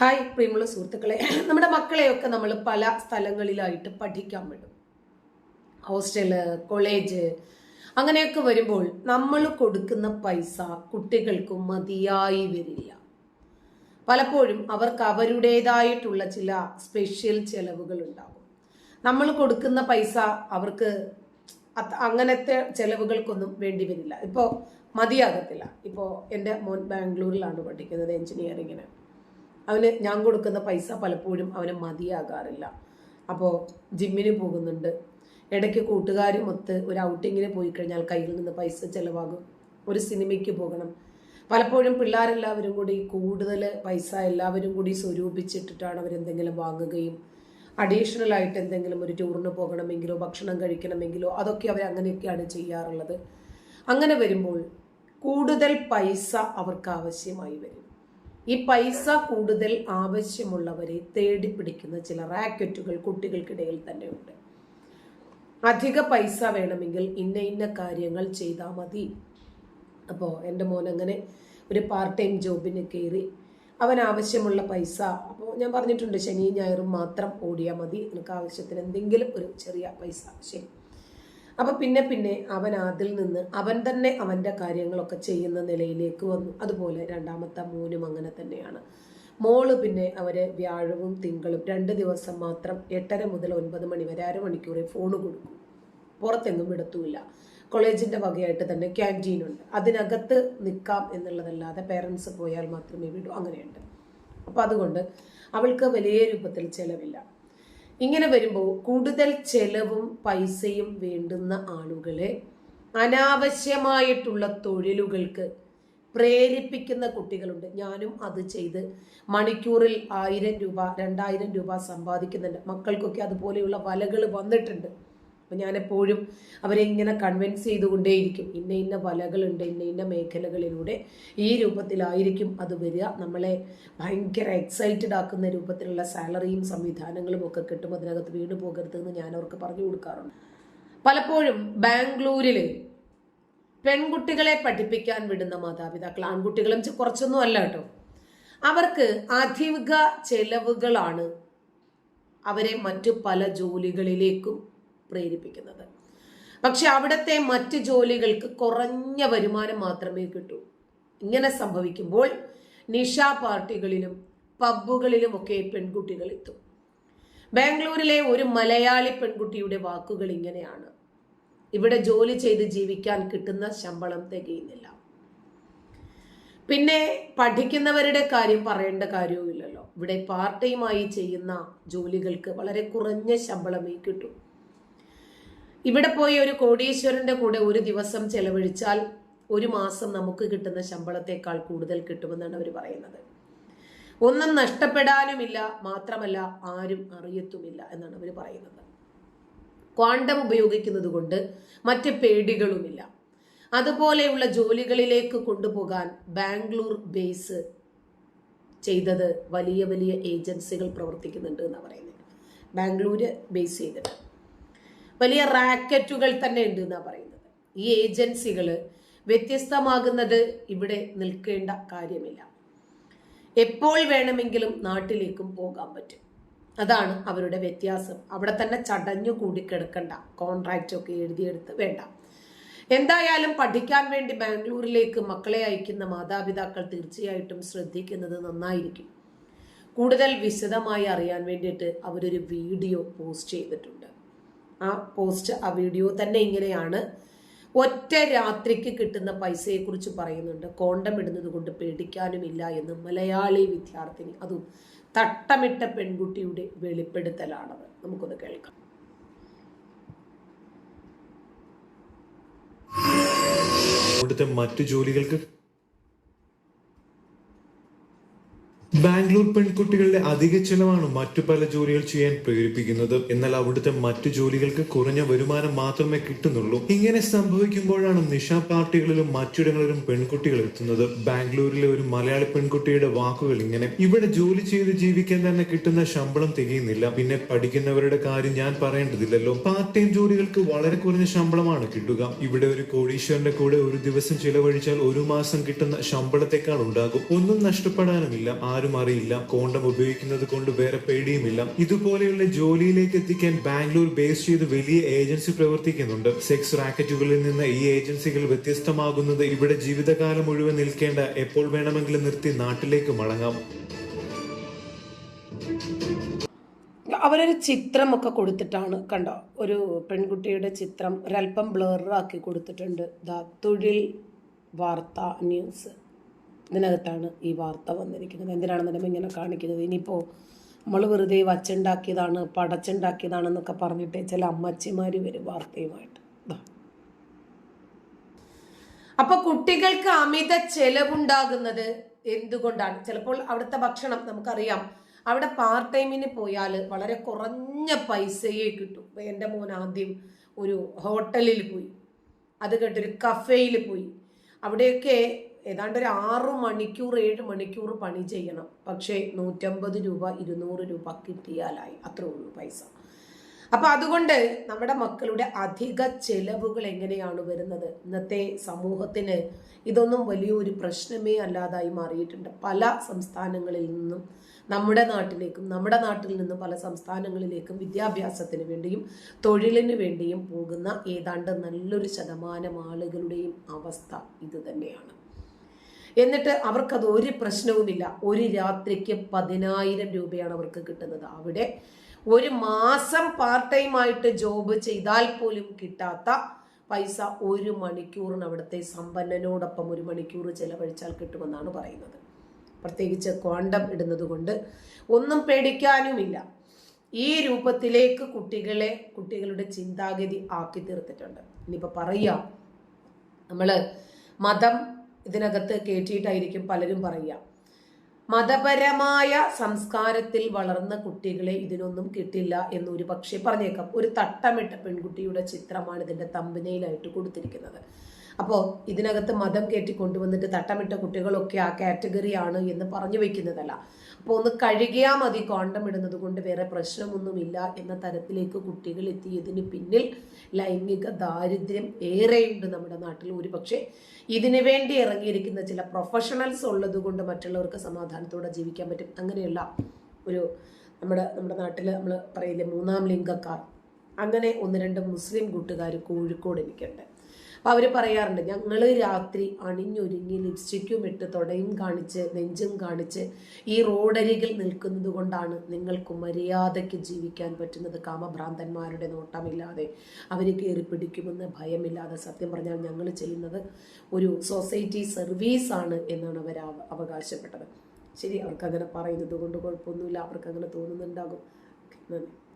Hi പ്രിയമുള്ള സുഹൃത്തുക്കളെ. നമ്മുടെ മക്കളെയൊക്കെ നമ്മൾ പല സ്ഥലങ്ങളിലായിട്ട് പഠിക്കാൻ വിടും. ഹോസ്റ്റൽ കോളേജ് അങ്ങനെയൊക്കെ വരുമ്പോൾ നമ്മൾ കൊടുക്കുന്ന പൈസ കുട്ടികൾക്ക് മതിയായി വരില്ല. പലപ്പോഴും അവർക്ക് അവരുടേതായിട്ടുള്ള ചില സ്പെഷ്യൽ ചെലവുകൾ ഉണ്ടാകും. നമ്മൾ കൊടുക്കുന്ന പൈസ അവർക്ക് അങ്ങനത്തെ ചെലവുകൾക്കൊന്നും വേണ്ടി വരില്ല. ഇപ്പോൾ മതിയാകത്തില്ല. ഇപ്പോൾ എന്റെ മോൻ ബാംഗ്ലൂരിലാണ് പഠിക്കുന്നത് എഞ്ചിനീയറിങ്ങിന്. അവന് ഞാൻ കൊടുക്കുന്ന പൈസ പലപ്പോഴും അവന് മതിയാകാറില്ല. അപ്പോൾ ജിമ്മിന് പോകുന്നുണ്ട്. ഇടയ്ക്ക് കൂട്ടുകാരും ഒത്ത് ഒരു ഔട്ടിങ്ങിന് പോയി കഴിഞ്ഞാൽ കയ്യിൽ നിന്ന് പൈസ ചിലവാകും. ഒരു സിനിമയ്ക്ക് പോകണം. പലപ്പോഴും പിള്ളേരെല്ലാവരും കൂടി കൂടുതൽ പൈസ എല്ലാവരും കൂടി സ്വരൂപിച്ചിട്ടിട്ടാണ് അവരെന്തെങ്കിലും വാങ്ങുകയും അഡീഷണൽ ആയിട്ട് എന്തെങ്കിലും ഒരു ടൂറിന് പോകണമെങ്കിലോ ഭക്ഷണം കഴിക്കണമെങ്കിലോ അതൊക്കെ അവർ അങ്ങനെയൊക്കെയാണ് ചെയ്യാറുള്ളത്. അങ്ങനെ വരുമ്പോൾ കൂടുതൽ പൈസ അവർക്ക് ആവശ്യമായി വരും. ഈ പൈസ കൂടുതൽ ആവശ്യമുള്ളവരെ തേടി പിടിക്കുന്ന ചില റാക്കറ്റുകൾ കുട്ടികൾക്കിടയിൽ തന്നെ ഉണ്ട്. അധിക പൈസ വേണമെങ്കിൽ ഇന്ന ഇന്ന കാര്യങ്ങൾ ചെയ്താൽ മതി. അപ്പോൾ എന്റെ മോൻ അങ്ങനെ ഒരു പാർട്ട് ടൈം ജോബിന് കയറി അവൻ ആവശ്യമുള്ള പൈസ അപ്പോൾ ഞാൻ പറഞ്ഞിട്ടുണ്ട് ശനി ഞായറും മാത്രം ഓടിയാൽ മതി. എനിക്ക് ആവശ്യത്തിന് എന്തെങ്കിലും ഒരു ചെറിയ പൈസ ശരി. അപ്പം പിന്നെ പിന്നെ അവൻ അതിൽ നിന്ന് അവൻ തന്നെ അവന്റെ കാര്യങ്ങളൊക്കെ ചെയ്യുന്ന നിലയിലേക്ക് വന്നു. അതുപോലെ രണ്ടാമത്തെ മൂനും അങ്ങനെ തന്നെയാണ്. മോൾ പിന്നെ അവരെ വ്യാഴവും തിങ്കളും രണ്ട് ദിവസം മാത്രം എട്ടര മുതൽ ഒൻപത് മണി വരെ അരമണിക്കൂറെ ഫോൺ കൊടുക്കും. പുറത്തെങ്ങും വിടത്തുമില്ല കോളേജിന്റെ വകയായിട്ട് തന്നെ ക്യാന്റീൻ ഉണ്ട്. അതിനകത്ത് നിൽക്കാം എന്നുള്ളതല്ലാതെ പേരൻസ് പോയാൽ മാത്രമേ വിടൂ. അങ്ങനെയുണ്ട്. അപ്പോൾ അതുകൊണ്ട് അവൾക്ക് വലിയ രൂപത്തിൽ ചെലവില്ല. ഇങ്ങനെ വരുമ്പോൾ കൂടുതൽ ചെലവും പൈസയും വേണ്ടുന്ന ആളുകളെ അനാവശ്യമായിട്ടുള്ള തൊഴിലുകൾക്ക് പ്രേരിപ്പിക്കുന്ന കുട്ടികളുണ്ട്. ഞാനും അത് ചെയ്ത് മണിക്കൂറിൽ ആയിരം രൂപ രണ്ടായിരം രൂപ സമ്പാദിക്കുന്നുണ്ട്. മക്കൾക്കൊക്കെ അതുപോലെയുള്ള വലകൾ വന്നിട്ടുണ്ട്. അപ്പം ഞാനെപ്പോഴും അവരെ ഇങ്ങനെ കൺവിൻസ് ചെയ്തുകൊണ്ടേയിരിക്കും. ഇന്ന ഇന്ന വലകളുണ്ട് ഇന്ന ഇന്ന മേഖലകളിലൂടെ ഈ രൂപത്തിലായിരിക്കും അത് വരിക. നമ്മളെ ഭയങ്കര എക്സൈറ്റഡ് ആക്കുന്ന രൂപത്തിലുള്ള സാലറിയും സംവിധാനങ്ങളും ഒക്കെ കിട്ടും. അതിനകത്ത് വീണ് പോകരുതെന്ന് ഞാൻ അവർക്ക് പറഞ്ഞു കൊടുക്കാറുണ്ട്. പലപ്പോഴും ബാംഗ്ലൂരിൽ പെൺകുട്ടികളെ പഠിപ്പിക്കാൻ വിടുന്ന മാതാപിതാക്കൾ ആൺകുട്ടികളും കുറച്ചൊന്നും അല്ല കേട്ടോ. അവർക്ക് അധിക ചെലവുകളാണ് അവരെ മറ്റു പല ജോലികളിലേക്കും പ്രേരിപ്പിക്കുന്നത്. പക്ഷെ അവിടുത്തെ മറ്റ് ജോലികൾക്ക് കുറഞ്ഞ വരുമാനം മാത്രമേ കിട്ടൂ. ഇങ്ങനെ സംഭവിക്കുമ്പോൾ നിഷാ പാർട്ടികളിലും പബ്ബുകളിലും ഒക്കെ പെൺകുട്ടികൾ എത്തും. ബാംഗ്ലൂരിലെ ഒരു മലയാളി പെൺകുട്ടിയുടെ വാക്കുകൾ ഇങ്ങനെയാണ്. ഇവിടെ ജോലി ചെയ്ത് ജീവിക്കാൻ കിട്ടുന്ന ശമ്പളം തികയുന്നില്ല. പിന്നെ പഠിക്കുന്നവരുടെ കാര്യം പറയേണ്ട കാര്യവുമില്ലല്ലോ. ഇവിടെ പാർട്ട് ടൈമായി ചെയ്യുന്ന ജോലികൾക്ക് വളരെ കുറഞ്ഞ ശമ്പളമേ കിട്ടൂ. ഇവിടെ പോയി ഒരു കോടീശ്വരന്റെ കൂടെ ഒരു ദിവസം ചെലവഴിച്ചാൽ ഒരു മാസം നമുക്ക് കിട്ടുന്ന ശമ്പളത്തെക്കാൾ കൂടുതൽ കിട്ടുമെന്നാണ് അവർ പറയുന്നത്. ഒന്നും നഷ്ടപ്പെടാനുമില്ല മാത്രമല്ല ആരും അറിയത്തുമില്ല എന്നാണ് അവർ പറയുന്നത്. ക്വാണ്ടം ഉപയോഗിക്കുന്നത് കൊണ്ട് മറ്റ് പേടികളുമില്ല. അതുപോലെയുള്ള ജോലികളിലേക്ക് കൊണ്ടുപോകാൻ ബാംഗ്ലൂർ ബേസ് ചെയ്തത് വലിയ വലിയ ഏജൻസികൾ പ്രവർത്തിക്കുന്നുണ്ട് എന്നാണ് പറയുന്നത്. ബാംഗ്ലൂര് ബേസ് ചെയ്തിട്ട്. വലിയ റാക്കറ്റുകൾ തന്നെ ഉണ്ട് എന്നാണ് പറയുന്നത്. ഈ ഏജൻസികൾ വ്യത്യസ്തമാകുന്നത് ഇവിടെ നിൽക്കേണ്ട കാര്യമില്ല. എപ്പോൾ വേണമെങ്കിലും നാട്ടിലേക്കും പോകാൻ പറ്റും. അതാണ് അവരുടെ വ്യത്യാസം. അവിടെ തന്നെ ചടഞ്ഞു കൂടി കിടക്കണ്ട. കോൺട്രാക്റ്റ് ഒക്കെ എഴുതിയെടുത്ത് വേണ്ട. എന്തായാലും പഠിക്കാൻ വേണ്ടി ബാംഗ്ലൂരിലേക്ക് മക്കളെ അയക്കുന്ന മാതാപിതാക്കൾ തീർച്ചയായിട്ടും ശ്രദ്ധിക്കുന്നത് നന്നായിരിക്കും. കൂടുതൽ വിശദമായി അറിയാൻ വേണ്ടിയിട്ട് അവരൊരു വീഡിയോ പോസ്റ്റ് ചെയ്തിട്ടുണ്ട്. ആ പോസ്റ്റ് ആ വീഡിയോ തന്നെ ഇങ്ങനെയാണ്. ഒറ്റ രാത്രിക്ക് കിട്ടുന്ന പൈസയെക്കുറിച്ച് പറയുന്നുണ്ട്. കോണ്ടം ഇടുന്നത് കൊണ്ട് പേടിക്കാനുമില്ല എന്ന് മലയാളി വിദ്യാർത്ഥിനി. അതും തട്ടമിട്ട പെൺകുട്ടിയുടെ വെളിപ്പെടുത്തലാണത്. നമുക്കൊന്ന് കേൾക്കാം. അവിടുത്തെ മറ്റു ജോലികൾക്ക് ബാംഗ്ലൂർ പെൺകുട്ടികളുടെ അധിക ചെലവാണ് മറ്റു പല ജോലികൾ ചെയ്യാൻ പ്രേരിപ്പിക്കുന്നത്. എന്നാൽ അവിടുത്തെ മറ്റു ജോലികൾക്ക് കുറഞ്ഞ വരുമാനം മാത്രമേ കിട്ടുന്നുള്ളൂ. ഇങ്ങനെ സംഭവിക്കുമ്പോഴാണ് നിഷ പാർട്ടികളിലും മറ്റിടങ്ങളിലും പെൺകുട്ടികൾ എത്തുന്നത്. ബാംഗ്ലൂരിലെ ഒരു മലയാളി പെൺകുട്ടിയുടെ വാക്കുകൾ ഇങ്ങനെ ഇവിടെ ജോലി ചെയ്ത് ജീവിക്കാൻ തന്നെ കിട്ടുന്ന ശമ്പളം തികയുന്നില്ല. പിന്നെ പഠിക്കുന്നവരുടെ കാര്യം ഞാൻ പറയേണ്ടതില്ലല്ലോ. പാർട്ട് ടൈം ജോലികൾക്ക് വളരെ കുറഞ്ഞ ശമ്പളമാണ് കിട്ടുക. ഇവിടെ ഒരു കോടീശ്വരന്റെ കൂടെ ഒരു ദിവസം ചിലവഴിച്ചാൽ ഒരു മാസം കിട്ടുന്ന ശമ്പളത്തെക്കാൾ ഉണ്ടാകും. ഒന്നും നഷ്ടപ്പെടാനുമില്ല. ആ ആരും അറിയില്ല. കോണ്ടം ഉപയോഗിക്കുന്നത് കൊണ്ട് വേറെ പേടിയുമില്ല. ഇതുപോലെയുള്ള ജോലിയിലേക്ക് എത്തിക്കാൻ ബാംഗ്ലൂർ ബേസ് ചെയ്ത് വലിയ ഏജൻസി പ്രവർത്തിക്കുന്നുണ്ട്. സെക്സ് റാക്കറ്റുകളിൽ നിന്ന് ഈ ഏജൻസികൾ വ്യത്യസ്തമാകുന്നത് ഇവിടെ ജീവിതകാലം മുഴുവൻ നിൽക്കേണ്ട എപ്പോൾ വേണമെങ്കിലും നിർത്തി നാട്ടിലേക്ക് മടങ്ങാം. അവരൊരു ചിത്രമൊക്കെ കൊടുത്തിട്ടാണ് കണ്ടോ? ഒരു പെൺകുട്ടിയുടെ ചിത്രം ഒരല്പം ബ്ലറാക്കി കൊടുത്തിട്ടുണ്ട്. ദാ തൊഴിൽ വാർത്ത ന്യൂസ് ഇതിനകത്താണ് ഈ വാർത്ത വന്നിരിക്കുന്നത്. എന്തിനാണെന്നുണ്ടെങ്കിൽ ഇങ്ങനെ കാണിക്കുന്നത്. ഇനിയിപ്പോൾ നമ്മൾ വെറുതെ വച്ചുണ്ടാക്കിയതാണ് പടച്ചുണ്ടാക്കിയതാണെന്നൊക്കെ പറഞ്ഞിട്ട് ചില അമ്മച്ചിമാർ വരും വാർത്തയുമായിട്ട്. അപ്പൊ കുട്ടികൾക്ക് അമിത ചെലവുണ്ടാകുന്നത് എന്തുകൊണ്ടാണ്? ചിലപ്പോൾ അവിടുത്തെ ഭക്ഷണം നമുക്കറിയാം. അവിടെ പാർട്ട് ടൈമിന് പോയാൽ വളരെ കുറഞ്ഞ പൈസയെ കിട്ടും. എന്റെ മോൻ ആദ്യം ഒരു ഹോട്ടലിൽ പോയി. അത് കേട്ടൊരു കഫേയിൽ പോയി. അവിടെയൊക്കെ ഏതാണ്ട് ഒരു ആറ് മണിക്കൂർ ഏഴ് മണിക്കൂർ പണി ചെയ്യണം. പക്ഷേ നൂറ്റമ്പത് രൂപ ഇരുന്നൂറ് രൂപ കിട്ടിയാലായി. അത്രേ ഉള്ളൂ പൈസ. അപ്പം അതുകൊണ്ട് നമ്മുടെ മക്കളുടെ അധിക ചെലവുകൾ എങ്ങനെയാണ് വരുന്നത്? ഇന്നത്തെ സമൂഹത്തിന് ഇതൊന്നും വലിയൊരു പ്രശ്നമേ അല്ലാതായി മാറിയിട്ടുണ്ട്. പല സംസ്ഥാനങ്ങളിൽ നിന്നും നമ്മുടെ നാട്ടിലേക്കും നമ്മുടെ നാട്ടിൽ നിന്നും പല സംസ്ഥാനങ്ങളിലേക്കും വിദ്യാഭ്യാസത്തിന് വേണ്ടിയും തൊഴിലിന് വേണ്ടിയും പോകുന്ന ഏതാണ്ട് നല്ലൊരു ശതമാനം ആളുകളുടെയും അവസ്ഥ ഇത് തന്നെയാണ്. എന്നിട്ട് അവർക്കത് ഒരു പ്രശ്നവുമില്ല. ഒരു രാത്രിക്ക് പതിനായിരം രൂപയാണ് അവർക്ക് കിട്ടുന്നത്. അവിടെ ഒരു മാസം പാർട്ട് ടൈം ആയിട്ട് ജോബ് ചെയ്താൽ പോലും കിട്ടാത്ത പൈസ ഒരു മണിക്കൂറിന് അവിടുത്തെ സമ്പന്നനോടൊപ്പം ഒരു മണിക്കൂർ ചെലവഴിച്ചാൽ കിട്ടുമെന്നാണ് പറയുന്നത്. പ്രത്യേകിച്ച് ക്വാണ്ടം ഇടുന്നത് കൊണ്ട് ഒന്നും പേടിക്കാനുമില്ല. ഈ രൂപത്തിലേക്ക് കുട്ടികളെ കുട്ടികളുടെ ചിന്താഗതി ആക്കി തീർത്തിട്ടുണ്ട്. ഇനിയിപ്പോൾ പറയാം. നമ്മൾ മതം ഇതിനകത്ത് കയറ്റിയിട്ടായിരിക്കും പലരും പറയുക. മതപരമായ സംസ്കാരത്തിൽ വളർന്ന കുട്ടികളെ ഇതിനൊന്നും കിട്ടില്ല എന്നൊരു പക്ഷേ പറഞ്ഞേക്കാം. ഒരു തട്ടമിട്ട പെൺകുട്ടിയുടെ ചിത്രമാണ് ഇതിന്റെ തമ്പനയിലായിട്ട് കൊടുത്തിരിക്കുന്നത്. അപ്പോൾ ഇതിനകത്ത് മതം കയറ്റി കൊണ്ടുവന്നിട്ട് തട്ടമിട്ട കുട്ടികളൊക്കെ ആ കാറ്റഗറിയാണ് എന്ന് പറഞ്ഞു വെക്കുന്നതല്ല. അപ്പോൾ ഒന്ന് കഴുകിയാൽ മതി കോണ്ടം ഇടുന്നത് കൊണ്ട് വേറെ പ്രശ്നമൊന്നുമില്ല എന്ന തരത്തിലേക്ക് കുട്ടികൾ എത്തിയതിന് പിന്നിൽ ലൈംഗിക ദാരിദ്ര്യം ഏറെയുണ്ട് നമ്മുടെ നാട്ടിൽ. ഒരു പക്ഷേ ഇതിനു വേണ്ടി ഇറങ്ങിയിരിക്കുന്ന ചില പ്രൊഫഷണൽസ് ഉള്ളത് കൊണ്ട് മറ്റുള്ളവർക്ക് സമാധാനത്തോടെ ജീവിക്കാൻ പറ്റും. അങ്ങനെയുള്ള ഒരു നമ്മുടെ നമ്മുടെ നാട്ടിൽ നമ്മൾ പറയില്ലേ മൂന്നാം ലിംഗക്കാർ. അങ്ങനെ ഒന്ന് രണ്ട് മുസ്ലിം കൂട്ടുകാർ കോഴിക്കോട് എനിക്കുണ്ട്. അപ്പോൾ അവർ പറയാറുണ്ട് ഞങ്ങൾ രാത്രി അണിഞ്ഞൊരുങ്ങി ലിപ്സ്റ്റിക്കും ഇട്ട് തുടയും കാണിച്ച് നെഞ്ചും കാണിച്ച് ഈ റോഡരികിൽ നിൽക്കുന്നത് കൊണ്ടാണ് നിങ്ങൾക്ക് മര്യാദയ്ക്ക് ജീവിക്കാൻ പറ്റുന്നത്. കാമഭ്രാന്തന്മാരുടെ നോട്ടമില്ലാതെ അവർ കയറി പിടിക്കുമെന്ന് ഭയമില്ലാതെ സത്യം പറഞ്ഞാൽ ഞങ്ങൾ ചെയ്യുന്നത് ഒരു സൊസൈറ്റി സർവീസാണ് എന്നാണ് അവർ അവകാശപ്പെട്ടത്. ശരി അവർക്കങ്ങനെ പറയുന്നത് കൊണ്ട് കുഴപ്പമൊന്നുമില്ല. അവർക്കങ്ങനെ തോന്നുന്നുണ്ടാകും. നന്ദി.